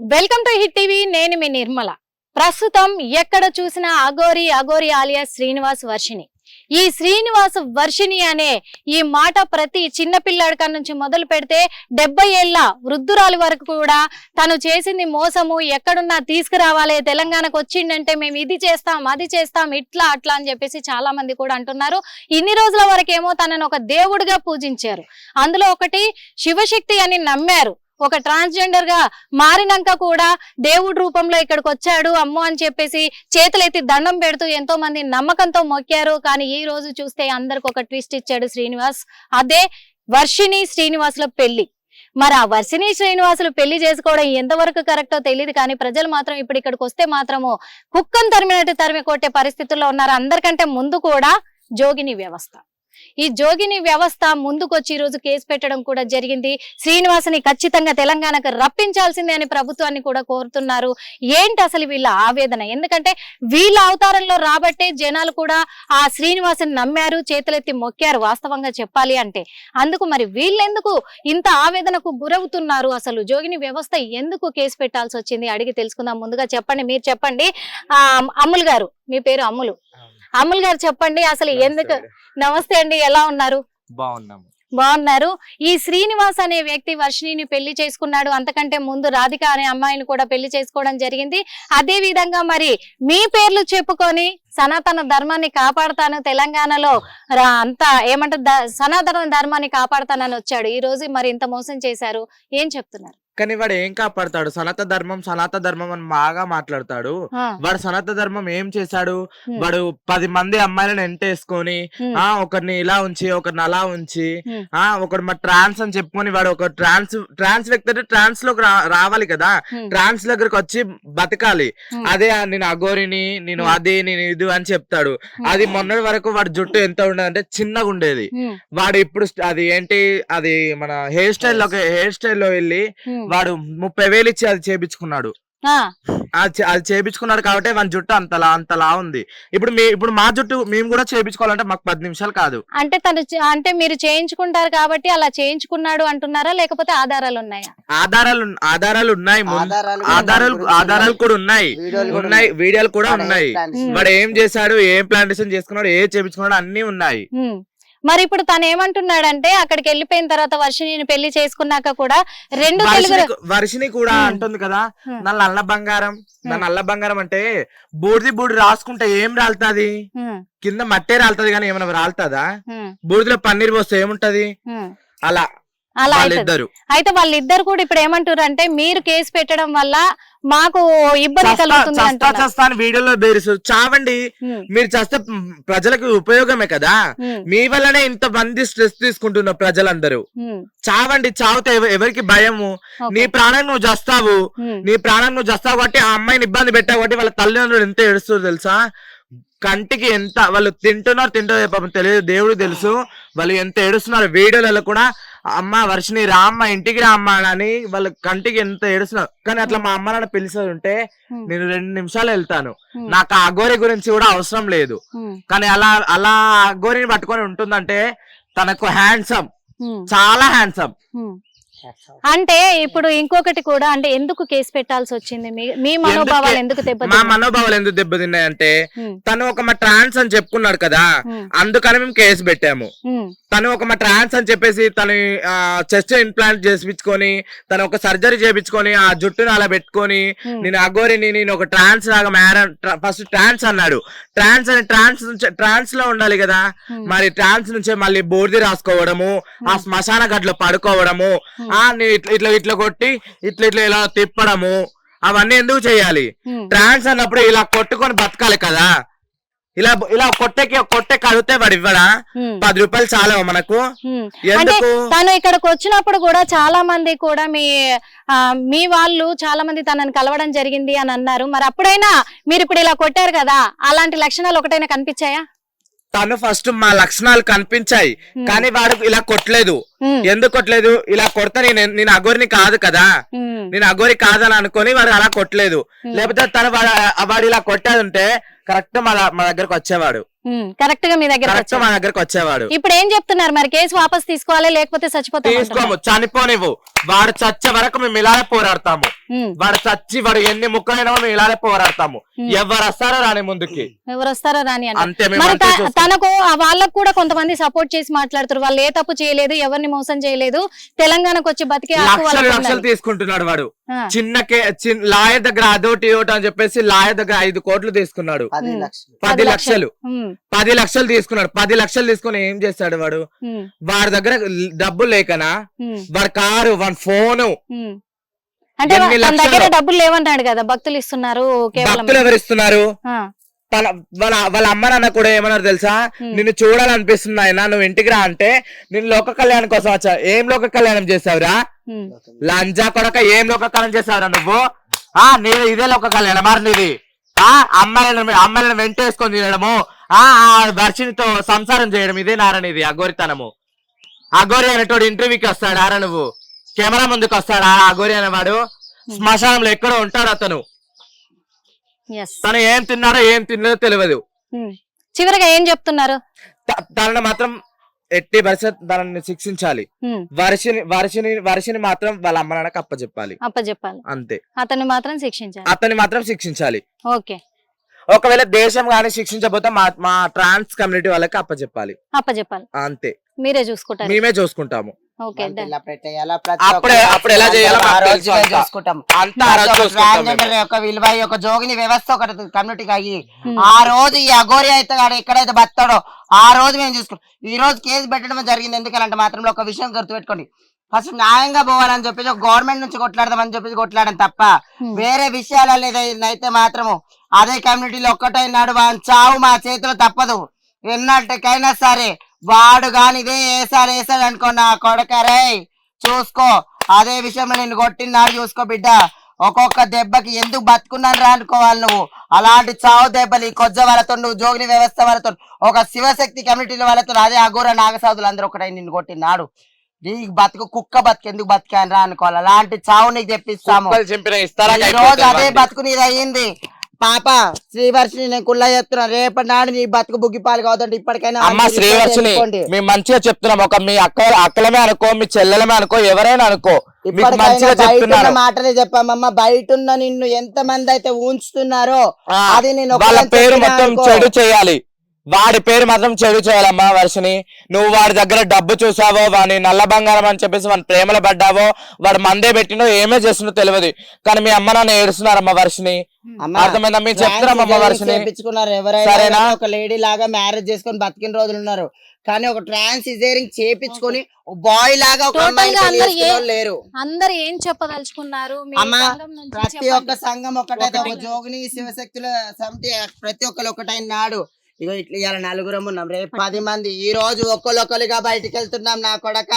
Welcome to hit TV నేను మీ నిర్మల. ప్రస్తుతం ఎక్కడ చూసినా అగోరి అగోరి ఆలియా శ్రీనివాస్ వర్షిణి. ఈ శ్రీనివాస్ వర్షిణి అనే ఈ మాట ప్రతి చిన్న పిల్లాడి కాడ నుంచి మొదలు పెడితే డెబ్బై ఏళ్ళ వృద్ధురాలి వరకు కూడా తను చేసింది మోసము ఎక్కడున్నా తీసుకురావాలి తెలంగాణకు వచ్చిండంటే మేము ఇది చేస్తాం అది చేస్తాం ఇట్లా అట్లా అని చెప్పేసి చాలా మంది కూడా అంటున్నారు. ఇన్ని రోజుల వరకేమో తనను ఒక దేవుడిగా పూజించారు. అందులో ఒకటి శివశక్తి అని నమ్మారు. ఒక ట్రాన్స్జెండర్గా మారినాక కూడా దేవుడి రూపంలో ఇక్కడికి వచ్చాడు అమ్మో అని చెప్పేసి చేతులెత్తి దండం పెడుతూ ఎంతో మంది నమ్మకంతో మొక్కారు. కానీ ఈ రోజు చూస్తే అందరికి ఒక ట్విస్ట్ ఇచ్చాడు శ్రీనివాస్. అదే వర్షిణి శ్రీనివాసుల పెళ్ళి మరి ఆ వర్షిణి శ్రీనివాసులు పెళ్ళి చేసుకోవడం ఎంతవరకు కరెక్టో తెలియదు కానీ ప్రజలు మాత్రం ఇప్పుడు ఇక్కడికి వస్తే మాత్రము కుక్కను తరిమినట్టు తరిమి కొట్టే పరిస్థితుల్లో ఉన్నారు. అందరికంటే ముందు కూడా జోగిని వ్యవస్థ. ఈ జోగిని వ్యవస్థ ముందుకొచ్చి ఈ రోజు కేసు పెట్టడం కూడా జరిగింది. శ్రీనివాసుని ఖచ్చితంగా తెలంగాణకు రప్పించాల్సిందే అని ప్రభుత్వాన్ని కూడా కోరుతున్నారు. ఏంటి అసలు వీళ్ళ ఆవేదన? ఎందుకంటే వీళ్ళ అవతారంలో రాబట్టే జనాలు కూడా ఆ శ్రీనివాసుని నమ్మారు చేతులెత్తి మొక్కారు వాస్తవంగా చెప్పాలి అంటే. అందుకు మరి వీళ్ళెందుకు ఇంత ఆవేదనకు గురవుతున్నారు అసలు? జోగిని వ్యవస్థ ఎందుకు కేసు పెట్టాల్సి వచ్చింది? అడిగి తెలుసుకుందాం ముందుగా చెప్పండి. మీరు చెప్పండి. అమ్ములు గారు మీ పేరు అమ్ములు. అమ్ముల్ గారు చెప్పండి అసలు ఎందుకు నమస్తే అండి ఎలా ఉన్నారు? బాగున్నాము. బాగున్నారు. ఈ శ్రీనివాస్ అనే వ్యక్తి వర్షిణిని పెళ్ళి చేసుకున్నాడు అంతకంటే ముందు రాధిక అనే అమ్మాయిని కూడా పెళ్ళి చేసుకోవడం జరిగింది. అదే విధంగా మరి మీ పేర్లు చెప్పుకొని సనాతన ధర్మాన్ని కాపాడుతాను తెలంగాణలో అంతా ఏమంటారు సనాతన ధర్మాన్ని కాపాడుతానని వచ్చాడు. ఈ రోజు మరి ఇంత మోసం చేశారు ఏం చెప్తున్నారు? కానీ వాడు ఏం కాపాడతాడు? సనాత ధర్మం సనాత ధర్మం అని బాగా మాట్లాడతాడు. వాడు సనాత ధర్మం ఏం చేశాడు? వాడు పది మంది అమ్మాయిలను ఎంటేసుకొని ఆ ఒకరిని ఇలా ఉంచి ఒకరిని అలా ఉంచి. ఆ ఒకటి మా ట్రాన్స్ అని చెప్పుకొని వాడు ఒక ట్రాన్స్ ట్రాన్స్ వ్యక్తి అంటే ట్రాన్స్లోకి రావాలి కదా? ట్రాన్స్ దగ్గరకు వచ్చి బతకాలి. అదే నేను అగోరిని నేను. అది నేను ఇది అని చెప్తాడు. అది మొన్నటి వరకు వాడి జుట్టు ఎంత ఉండదంటే చిన్నగా ఉండేది. వాడు ఇప్పుడు అది ఏంటి? అది మన హెయిర్ స్టైల్ హెయిర్ స్టైల్లో వెళ్ళి. వాడు ముప్పై వేలు ఇచ్చి అది చేపించుకున్నాడు. ఆ, అది చేపించుకున్నాడు కాబట్టి వాని జుట్టు అంతలా అంతలా ఉంది. ఇప్పుడు మీ ఇప్పుడు మా జుట్టు మేము కూడా చేపించుకోవాలంటే మాకు పది నిమిషాలు కాదు. అంటే తను అంటే మీరు చేయించుకుంటారు కాబట్టి అలా చేయించుకున్నాడు అంటున్నారా? లేకపోతే ఆధారాలు ఉన్నాయా? ఆధారాలు ఆధారాలు ఉన్నాయి ఆధారాలు ఆధారాలు కూడా ఉన్నాయి. వీడియోలు కూడా ఉన్నాయి వీడియోలు కూడా వాడు ఉన్నాయి. వాడు ఏం చేశాడు ఏం ప్లాంటేషన్ చేసుకున్నాడు ఏ చేపించుకున్నాడు అన్ని ఉన్నాయి. మరి ఇప్పుడు తను ఏమంటున్నాడంటే అక్కడికి వెళ్ళిపోయిన తర్వాత వర్షిని పెళ్ళి చేసుకున్నాక కూడా రెండు తెలుగు వర్షిని కూడా. అంటుంది కదా. నా నల్ల బంగారం నా నల్ల బంగారం అంటే బూడిది బూడి రాసుకుంటే ఏం రాలుతాది? కింద మట్టే రాలుతుంది కానీ ఏమైనా రాలుతుందా? బూడిదలో పన్నీర్ పోస్తే ఏముంటది. అలా అలా అయితే వాళ్ళిద్దరు కూడా ఇప్పుడు ఏమంటారు అంటే మీరు కేసు పెట్టడం వల్ల మాకు ఇబ్బంది కలుగుతుంది చస్తా అంటున్నారు చస్తా అని వీడియోలో బేరుసు చావండి మీరు చేస్తే ప్రజలకు ఉపయోగమే కదా. మీ వల్లనే ఇంత మంది స్ట్రెస్ తీసుకుంటున్న ప్రజలందరూ. చావండి చావుతే ఎవ- ఎవరికి భయము. నీ ప్రాణం నువ్వు చస్తావు. నీ ప్రాణం నువ్వు చస్తావు కాబట్టి ఆ అమ్మాయిని ఇబ్బంది పెట్టావు కాబట్టి వాళ్ళ తల్లిదండ్రులు ఎంత ఏడుస్తారు తెలుసా? కంటికి ఎంత వాళ్ళు తింటున్నారు తింటారు పాపం తెలియదు దేవుడు తెలుసు. వాళ్ళు ఎంత ఏడుస్తున్నారు వీడియోలలో కూడా అమ్మ వర్షిని రా అమ్మ ఇంటికి రా అమ్మ అని వాళ్ళ కంటికి ఎంత ఏడుస్తున్నారు కానీ అట్లా మా అమ్మ నాన్న పిలిచి ఉంటే నేను రెండు నిమిషాలు వెళ్తాను. నాకు ఆ అఘోరి గురించి కూడా అవసరం లేదు. కానీ అలా అలా అఘోరిని పట్టుకొని ఉంటుందంటే తనకు హ్యాండ్సమ్ చాలా హ్యాండ్సమ్. అంటే ఇప్పుడు ఇంకొకటి కూడా అంటే ఎందుకు కేసు పెట్టాల్సి వచ్చింది? మీ- మనోభావాలు ఎందుకు మా దెబ్బతిన్నాయి మనోభావాలు ఎందుకు దెబ్బతిన్నాయంటే ఉమ్, తను ఒక మా ట్రాన్స్ అని చెప్పుకున్నాడు కదా అందుకని మేము కేసు పెట్టాము. తను ఒక మా ట్రాన్స్ అని చెప్పేసి తను చెస్ట్ ఇంప్లాంట్ చేపించుకొని తను ఒక సర్జరీ చేపించుకొని ఆ జుట్టును అలా పెట్టుకొని నేను అగోరిని నేను ఒక ట్రాన్స్ లాగా మ్యార ఫస్ట్ ట్రాన్స్ అన్నాడు. ట్రాన్స్ అని ట్రాన్స్ నుంచి ట్రాన్స్లో ఉండాలి కదా మరి ట్రాన్స్ నుంచే మళ్ళీ బూడిది రాసుకోవడము ఆ శ్మశాన గడ్లో పడుకోవడము ఇట్లా ఇట్లా ఇట్లా కొట్టి ఇట్లా ఇట్లా ఇలా తిప్పడము అవన్నీ ఎందుకు చేయాలి? ట్రాన్స్ అన్నప్పుడు ఇలా కొట్టుకొని బతకాలి కదా. ఇలా ఇలా కొట్టేకి కొట్టే కడితే వాడు ఇవ్వడా? పది రూపాయలు చాలా మనకు. ఎందుకు? తను ఇక్కడికి వచ్చినప్పుడు కూడా చాలా మంది కూడా మీ మీ వాళ్ళు చాలా మంది తనని కలవడం జరిగింది అని అన్నారు. మరి అప్పుడైనా మీరు ఇప్పుడు ఇలా కొట్టారు కదా అలాంటి లక్షణాలు ఒకటైనా కనిపించాయా? తను ఫస్ట్ మా లక్షణాలు కనిపించాయి. కానీ వాడు ఇలా కొట్టలేదు. ఎందుకు కొట్టలేదు? ఇలా కొడతా నేను నేను అగోరిని కాదు కదా. నేను అగోరి కాదని అనుకొని వాడు అలా కొట్టలేదు. లేకపోతే తను వాడు వాడు ఇలా కొట్టాడుంటే కరెక్ట్ మా మా దగ్గరకు వచ్చేవాడు. కరెక్ట్గా మీ దగ్గర మా దగ్గరకు వచ్చేవాడు. ఇప్పుడు ఏం చెప్తున్నారు మరి? కేసు వాపస్ తీసుకోవాలి లేకపోతే చచ్చిపోతాం తీసుకోము చనిపోనివ్వు. వాడు చచ్చే వరకు మేము ఇలానే పోరాడతాము. వాడు చచ్చి వాడు ఎన్ని ముక్కలైనా మేము ఇలానే పోరాడతాము. ఎవరు వస్తారో రాని ముందుకి. ఎవరు వస్తారో రాని అంతే మరి. తనకు వాళ్ళకు కూడా కొంతమంది సపోర్ట్ చేసి మాట్లాడుతారు వాళ్ళు ఏ తప్పు చేయలేదు ఎవరిని మోసం చేయలేదు. తెలంగాణకు వచ్చి బతికే లక్షలు. తీసుకుంటున్నాడు వాడు. చిన్న కే చిన్న లాయర్ దగ్గర అదోటి ఇదోటి అని చెప్పేసి లాయర్ దగ్గర ఐదు కోట్లు తీసుకున్నాడు. పది. లక్షలు. పది లక్షలు. తీసుకున్నాడు. పది లక్షలు తీసుకుని ఏం చేస్తాడు వాడు? వాడి దగ్గర డబ్బులు లేకనా? వాడి కారు వాడి ఫోను. అంటే దగ్గర? డబ్బులు లేవంటాడు కదా భక్తులు ఇస్తున్నారు కేవలం భక్తులు ఎవరు ఇస్తున్నారు? తన వాళ్ళ వాళ్ళ అమ్మ నాన్న కూడా ఏమన్నారు తెలుసా. నిన్ను చూడాలనిపిస్తుంది ఆయన నువ్వు ఇంటికి రా అంటే నేను లోక కళ్యాణం కోసం వచ్చా. ఏం లోక కళ్యాణం చేసావురా? లంజా కొడక ఏం లోక కళ్యాణం చేసావురా నువ్వు? ఆ నీ ఇదే లోక కళ్యాణం మరి నీది ఆ అమ్మాయిలను అమ్మాయిలను వెంటేసుకొని తినడము. ఆ వర్షినితో సంసారం చేయడం ఇదే నారనిది అఘోరితనము. అఘోరి అనేటోడు ఇంటర్వ్యూకి వస్తాడా రా నువ్వు? కెమెరా ముందుకు వస్తాడా? ఆ అఘోరి అనేవాడు? శ్మశానంలో ఎక్కడో ఉంటాడు అతను. Yes. తను ఏం తిన్నాడో ఏం తిన్నదో తెలియదు. చివరిగా ఏం చెప్తున్నారు? తనను మాత్రం ఎట్టి పరిస్థితి తనని శిక్షించాలి. వర్షిని వర్షిని వర్షిని మాత్రం వాళ్ళ అమ్మ నాన్నకి అప్పచెప్పాలి అప్పచెప్పాలి అంతే. అతన్ని మాత్రం శిక్షించాలి. అతన్ని మాత్రం శిక్షించాలి. ఓకే. ఒకవేళ దేశం కానీ శిక్షించకపోతే మా మా ట్రాన్స్ కమ్యూనిటీ వాళ్ళకి అప్పచెప్పాలి అప్పచెప్పాలి అంతే. మీరే చూసుకుంటారు. మేమే చూసుకుంటాము. విలువ జోగిని వ్యవస్థ ఒకటి కమ్యూనిటీకి అయ్యి. ఆ రోజు ఈ అఘోరి అయితే గాడు ఎక్కడైతే బతాడో ఆ రోజు మేము చూసుకుంటాం. ఈ రోజు కేసు పెట్టడం జరిగింది ఎందుకంటే మాత్రం ఒక విషయం గుర్తుపెట్టుకోండి. ఫస్ట్ న్యాయంగా పోవాలని చెప్పేసి గవర్నమెంట్ నుంచి కొట్లాడదామని చెప్పేసి కొట్లాడడం తప్ప వేరే విషయాలలో ఏదైనా అయితే మాత్రము అదే కమ్యూనిటీలో ఒక్కటైనాడు వాని చావు మా చేతిలో తప్పదు. ఎన్నటికైనా సరే వాడు గాని ఇదే వేసాడు వేసాడు అనుకో నా కొడకరే. చూసుకో అదే విషయంలో నిన్ను కొట్టినాడు చూసుకో బిడ్డ. ఒక్కొక్క దెబ్బకి ఎందుకు బతుకున్నాను రా అనుకోవాలి నువ్వు? అలాంటి చావు దెబ్బలు ఈ కొజ్జ వాళ్ళతో నువ్వు జోగిని వ్యవస్థ వాళ్ళతో ఒక శివశక్తి కమ్యూనిటీల వాళ్ళతో అదే అఘోర నాగసాధులు అందరూ ఒకటై నిన్ను కొట్టినాడు. నీకు బతుకు కుక్క బతుకు ఎందుకు బతికాను రా అనుకోవాలి? అలాంటి చావు నీకు తెప్పిస్తాము. ఈ రోజు అదే బతుకు నీది అయ్యింది పాప శ్రీవర్షిని నేను కుళ్ళ చెప్తున్నా రేపటి నాడు నీ బతుకు బుగ్గిపాలు కావద్దంటే ఇప్పటికైనా అమ్మ శ్రీవర్షిని. మేము మంచిగా చెప్తున్నాం. ఒక మీ అక్క అక్కలమే అనుకో మీ చెల్లెలమే అనుకో ఎవరైనా అనుకో. ఇప్పటికైనా మాటలే చెప్పామమ్మ బయట ఉన్న నిన్ను ఎంత మంది అయితే ఉంచుతున్నారో అది నేను వాళ్ళ పేరు మొత్తం. చెడు చేయాలి. వాడి పేరు మాత్రం చెడు చేయాలమ్మా వర్షిని నువ్వు వాడి దగ్గర డబ్బు చూసావో వాడి నల్ల బంగారం అని చెప్పేసి వాడి ప్రేమలో పడ్డావో వాడు మందే పెట్టినో ఏమే చేస్తుందో తెలియదు. కానీ మీ అమ్మ నాన్న ఏడుస్తున్నారమ్మా వర్షిని అర్థమైందా? మీరు చేపించుకున్నారు ఎవరైనా ఒక లేడీ లాగా మ్యారేజ్ చేసుకొని బతికిన రోజులు ఉన్నారు. కానీ ఒక ట్రాన్స్ సిజేరింగ్ చేపించుకొని బాయ్ లాగా ఒక లేరు. అందరు ఏం చెప్పదలుచుకున్నారు? మీ అమ్మ, సంఘం నుంచి ప్రతి. ఒక్క సంఘం ఒకటైతే ఒక. జోగిని శివశక్తుల సమితి ప్రతి ఒక్కరు ఒకటైన నాడు. ఇగో ఇట్లా ఇవాళ నలుగురం ఉన్నాం. రేపు పది మంది ఈ రోజు ఒక్కరొక్కరుగా బయటికి వెళ్తున్నాం నా కొడక.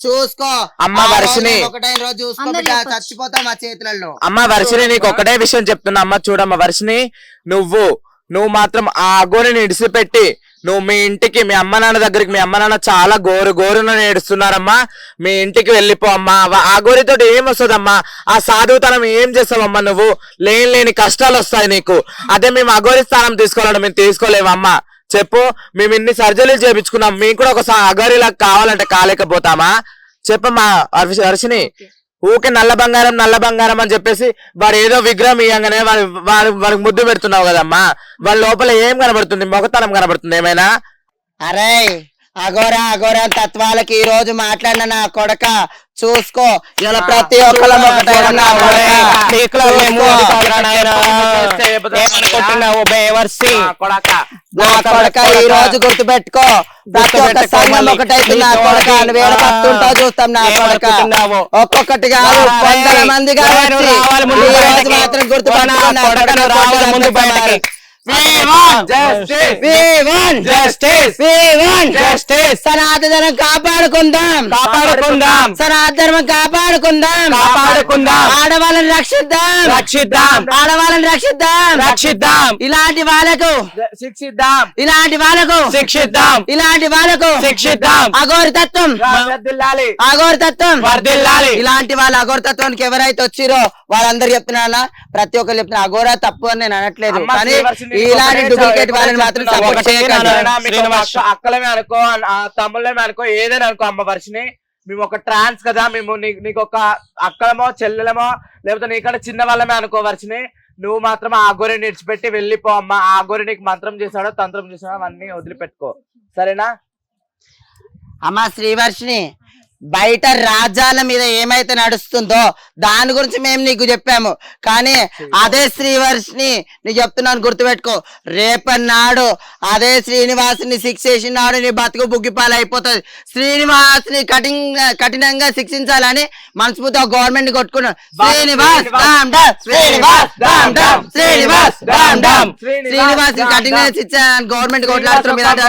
చూసుకో. అమ్మ ఆ వర్షిని. మేము ఒకటైన రోజు చూసుకో బిడ్డ. చచ్చిపోతాం మా చేతులలో అమ్మ వర్షిని నీకు ఒకటే విషయం చెప్తున్నా. అమ్మ చూడమ్మ వర్షిని నువ్వు నువ్వు మాత్రం ఆ అగోని ఇడిసిపెట్టి నువ్వు మీ ఇంటికి మీ అమ్మ నాన్న దగ్గరికి మీ అమ్మ నాన్న చాలా గోరు గోరున ఏడుస్తున్నారమ్మా. మీ ఇంటికి వెళ్ళిపో అమ్మా. ఆ గోరితో ఏం వస్తుందమ్మా? ఆ సాధువుతనం ఏం చేస్తావమ్మా నువ్వు? లేని లేని కష్టాలు వస్తాయి నీకు. అదే మేము అగోరి స్థానం తీసుకోవాలంటే మేము తీసుకోలేమమ్మా చెప్పు మేము ఇన్ని సర్జరీలు చేపించుకున్నాం. మీకు కూడా ఒక అగోరిలా కావాలంటే కాలేకపోతామా? చెప్పమ్మా హర్ష- హర్షిని. ఊకే నల్ల బంగారం నల్ల బంగారం అని చెప్పేసి వాడు ఏదో విగ్రహం ఇయ్యంగానే వాడు వాడు వాడికి ముద్దు పెడుతున్నావు కదమ్మా. వాళ్ళ లోపల ఏం కనబడుతుంది? మొగతనం కనబడుతుంది ఏమైనా? అరే అఘోరా అఘోరా తత్వాలకి ఈ రోజు మాట్లాడిన నా కొడక చూసుకో ఇలా ప్రతి ఒక్కళ్ళ నా కొడక. ఈ రోజు గుర్తు పెట్టుకో ప్రతి ఒక్క సంఘం. ఒకటైతే నా కొడక ఆ, పట్టుంటావు చూస్తాం నా కొడక ఏమనుకుంటున్నావు? ఒక్కొక్కటి కాదు. వందల ముందు బయటకి. మాత్రం గుర్తు సనాతనం కాపాడుకుందాం. కాపాడుకుందాం. సనాతనం కాపాడుకుందాం. కాపాడుకుందాం. ఆడవాళ్ళని రక్షిద్దాం. రక్షిద్దాం. ఆడవాళ్ళని రక్షిద్దాం. రక్షిద్దాం. ఇలాంటి వాళ్ళకు శిక్షిద్దాం. ఇలాంటి వాళ్ళకు శిక్షిద్దాం. ఇలాంటి వాళ్ళకు శిక్షిద్దాం. అఘోరి తత్వం వర్ధిల్లాలి. అఘోరి తత్వం వర్ధిల్లాలి. ఇలాంటి వాళ్ళ అఘోర తత్వానికి ఎవరైతే వచ్చిరో వాళ్ళందరూ చెప్తున్నా ప్రతి ఒక్కరు చెప్తున్నా అఘోర తప్పు అని నేను అనట్లేదు. కానీ ఇలాంటి డూప్లికేట్ వాళ్ళని మాత్రం సపోర్ట్ చేయకండి. అక్కలమే అనుకో ఆ తమ్ముళ్ళమే అనుకో ఏదైనా అనుకో అమ్మ వర్షిని. మేము ఒక ట్రాన్స్ కదా మేము నీ- నీకు ఒక అక్కలమో చెల్లెలమో లేకపోతే నీకంటే చిన్న వాళ్ళమే అనుకోవచ్చుని నువ్వు మాత్రం ఆ గొర్రెని విడిచిపెట్టి వెళ్ళిపో అమ్మా. ఆ గొర్రె నీకు మంత్రం చేశాడో తంత్రం చేశాడో అవన్నీ వదిలిపెట్టుకో. సరేనా? అమ్మా శ్రీవర్షిని బయట రాజ్యాల మీద ఏమైతే నడుస్తుందో దాని గురించి మేము నీకు చెప్పాము. కానీ అదే శ్రీవర్షిని నీకు చెప్తున్నాను గుర్తుపెట్టుకో. రేపన్నాడు అదే శ్రీనివాసుని శిక్ష చేసినాడు నీ బతుకు బుగ్గిపాలు అయిపోతుంది శ్రీనివాసుని కఠిన కఠినంగా శిక్షించాలని మనస్ఫూర్తిగా గవర్నమెంట్ కొట్టుకున్నాడు. శ్రీనివాస్ శ్రీనివాస్ శ్రీనివాస్ కఠినంగా శిక్ష గవర్నమెంట్ కొట్లాడుతున్నారు.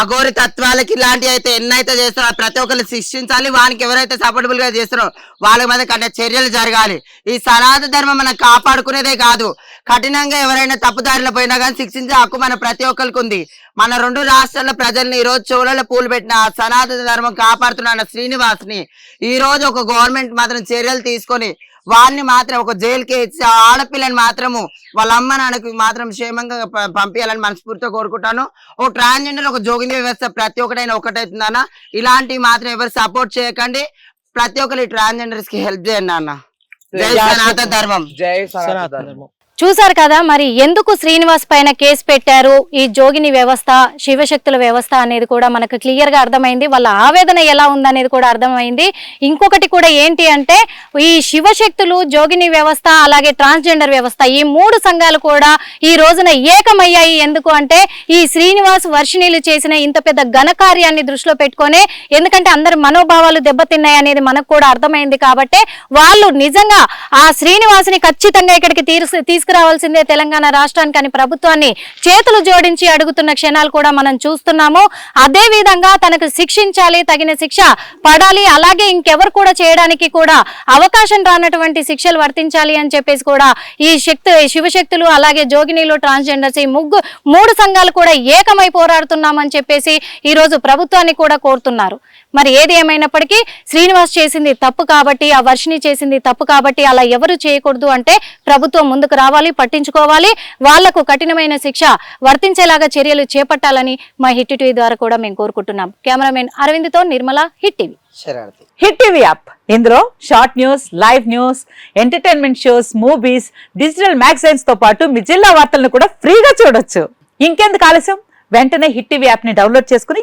అఘోరి తత్వాలకి ఇలాంటివి అయితే ఎన్నైతే చేస్తారో ప్రతి ఒక్కరు శిక్షించాలి వానికి ఎవరైతే సపోర్టబుల్గా చేస్తారో వాళ్ళ మీద కఠిన చర్యలు జరగాలి. ఈ సనాతన ధర్మం మనం కాపాడుకునేదే కాదు. కఠినంగా ఎవరైనా తప్పుదారిలో పోయినా కానీ శిక్షించే హక్కు మన ప్రతి ఒక్కరికి ఉంది మన రెండు రాష్ట్రాల ప్రజల్ని ఈ రోజు చెవులలో పూలు పెట్టిన సనాతన ధర్మం కాపాడుతున్న శ్రీనివాస్ని ఈ రోజు ఒక గవర్నమెంట్ మాత్రం చర్యలు తీసుకొని వాడిని మాత్రం ఒక జైలుకి ఇచ్చి ఆడపిల్లని మాత్రము వాళ్ళ అమ్మ నాన్నకి మాత్రం క్షేమంగా పంపించాలని మనస్ఫూర్తిగా కోరుకుంటాను. ఓ ట్రాన్స్జెండర్ ఒక జోగిని వ్యవస్థ ప్రతి ఒక్కటైనా ఒకటైతుందన్న ఇలాంటివి మాత్రం ఎవరు సపోర్ట్ చేయకండి. ప్రతి ఒక్కరు ట్రాన్స్జెండర్స్కి హెల్ప్ చేయండి అన్న జై సనాతన ధర్మం. జై సనాతన ధర్మం. చూశారు కదా మరి ఎందుకు శ్రీనివాస్ పైన కేసు పెట్టారు? ఈ జోగిని వ్యవస్థ శివశక్తుల వ్యవస్థ అనేది కూడా మనకు క్లియర్గా అర్థమైంది. వాళ్ళ ఆవేదన ఎలా ఉందనేది కూడా అర్థమైంది. ఇంకొకటి కూడా ఏంటి అంటే ఈ శివశక్తులు జోగిని వ్యవస్థ అలాగే ట్రాన్స్జెండర్ వ్యవస్థ ఈ మూడు సంఘాలు కూడా ఈ రోజున ఏకమయ్యాయి. ఎందుకు అంటే ఈ శ్రీనివాస్ వర్షిణీలు చేసిన ఇంత పెద్ద ఘనకార్యాన్ని దృష్టిలో పెట్టుకొని ఎందుకంటే అందరి మనోభావాలు దెబ్బతిన్నాయి అనేది మనకు కూడా అర్థమైంది కాబట్టి వాళ్ళు నిజంగా ఆ శ్రీనివాసుని ఖచ్చితంగా ఇక్కడికి తీసు తీసుకురావాల్సిందే తెలంగాణ రాష్ట్రానికి అని ప్రభుత్వాన్ని చేతులు జోడించి అడుగుతున్న క్షణాలు కూడా మనం చూస్తున్నాము. అదే విధంగా తనకు శిక్షించాలి తగిన శిక్ష పడాలి అలాగే ఇంకెవరు కూడా చేయడానికి కూడా అవకాశం రానటువంటి శిక్షలు వర్తించాలి అని చెప్పేసి కూడా ఈ శక్తి శివశక్తులు అలాగే జోగినీలు ట్రాన్స్జెండర్స్ ఈ ముగ్గు మూడు సంఘాలు కూడా ఏకమై పోరాడుతున్నామని చెప్పేసి ఈరోజు ప్రభుత్వాన్ని కూడా కోరుతున్నారు. మరి ఏది ఏమైనప్పటికీ శ్రీనివాస్ చేసింది తప్పు కాబట్టి ఆ వర్షిని చేసింది తప్పు కాబట్టి అలా ఎవరు చేయకూడదు అంటే ప్రభుత్వం ముందుకు రావాలి పట్టించుకోవాలి. వాళ్ళకు కఠినమైన శిక్ష వర్తించేలాగా చర్యలు చేపట్టాలని మా హిట్ టీవీ ద్వారా కూడా మేము కోరుకుంటున్నాం. Cameraman అరవింద్తో Nirmala Hit TV. Hit TV app. ఇందులో short news live news entertainment shows movies digital మ్యాగజైన్స్తో పాటు మీ జిల్లా వార్తలను కూడా ఫ్రీగా చూడొచ్చు. ఇంకెందుకు ఆలస్యం? వెంటనే హిట్ టీవీ యాప్ని డౌన్లోడ్ చేసుకుని